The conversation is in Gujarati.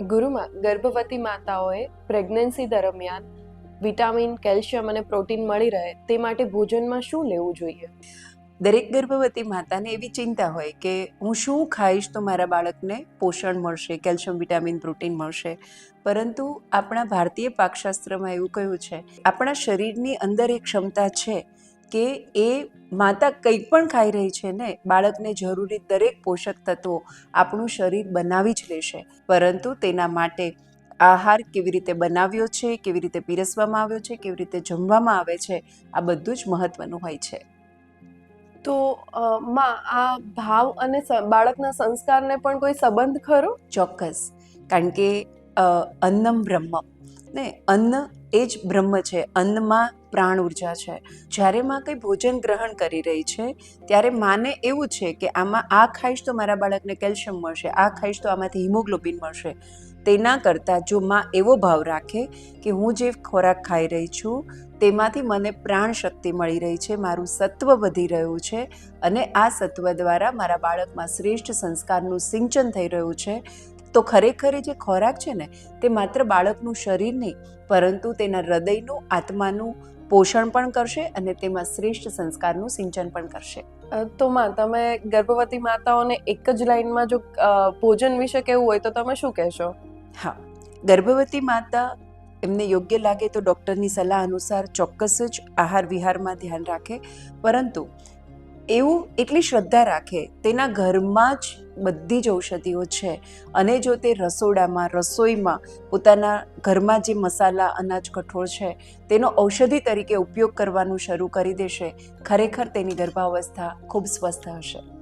ગુરુમાં ગર્ભવતી માતાઓએ પ્રેગ્નન્સી દરમિયાન વિટામિન કેલ્શિયમ અને પ્રોટીન મળી રહે તે માટે ભોજનમાં શું લેવું જોઈએ? દરેક ગર્ભવતી માતાને એવી ચિંતા હોય કે હું શું ખાઈશ તો મારા બાળકને પોષણ મળશે કેલ્શિયમ વિટામિન પ્રોટીન મળશે. પરંતુ આપણા ભારતીય પાકશાસ્ત્રમાં એવું કહ્યું છે, આપણા શરીરની અંદર એક ક્ષમતા છે. કે એ માતા કંઈ પણ ખાઈ રહી છે ને બાળકને જરૂરી દરેક પોષક તત્વો આપણું શરીર બનાવી જ લેશે. પરંતુ તેના માટે આહાર કેવી રીતે બનાવ્યો છે કેવી રીતે પીરસવામાં આવ્યો છે કેવી રીતે જમવામાં આવે છે આ બધું જ મહત્વનું હોય છે. તો માં આ ભાવ અને બાળકના સંસ્કારને પણ કોઈ સંબંધ ખરો? ચોક્કસ. કારણ કે અન્નમ બ્રહ્મ. ને અન્ન એ જ બ્રહ્મ છે, અન્નમાં પ્રાણ ઊર્જા છે. જ્યારે માં કંઈ ભોજન ગ્રહણ કરી રહી છે, ત્યારે માને એવું છે કે આમાં આ ખાઈશ તો મારા બાળકને કેલ્શિયમ મળશે, આ ખાઈશ તો આમાંથી હિમોગ્લોબિન મળશે. તેના કરતાં જો માં એવો ભાવ રાખે કે હું જે ખોરાક ખાઈ રહી છું, તેમાંથી મને પ્રાણ શક્તિ મળી રહી છે, મારું સત્વ વધી રહ્યું છે અને આ સત્વ દ્વારા મારા બાળકમાં શ્રેષ્ઠ સંસ્કારનું સિંચન થઈ રહ્યું છે તો ખરેખર જે ખોરાક છે ને તે માત્ર બાળકનું શરીર નહીં પરંતુ તેના હૃદયનું આત્માનું પોષણ પણ કરશે અને તેમાં શ્રેષ્ઠ સંસ્કારનું સિંચન પણ કરશે. તો માં તમે ગર્ભવતી માતાઓને એક જ લાઈનમાં જો ભોજન વિશે કહેવું હોય તો તમે શું કહેશો? હા. ગર્ભવતી માતા એમને યોગ્ય લાગે તો ડૉક્ટરની સલાહ અનુસાર ચોક્કસ જ આહાર વિહારમાં ધ્યાન રાખે પરંતુ એવું એટલી શ્રદ્ધા રાખે, તેના ઘરમાં જ બધી જ ઔષધિઓ છે. અને જો તે રસોડામાં, રસોઈમાં પોતાના ઘરમાં જે મસાલા, અનાજ કઠોળ છે, તેનો ઔષધિ તરીકે ઉપયોગ કરવાનું શરૂ કરી દેશે, ખરેખર તેની ગર્ભાવસ્થા ખૂબ સ્વસ્થ હશે.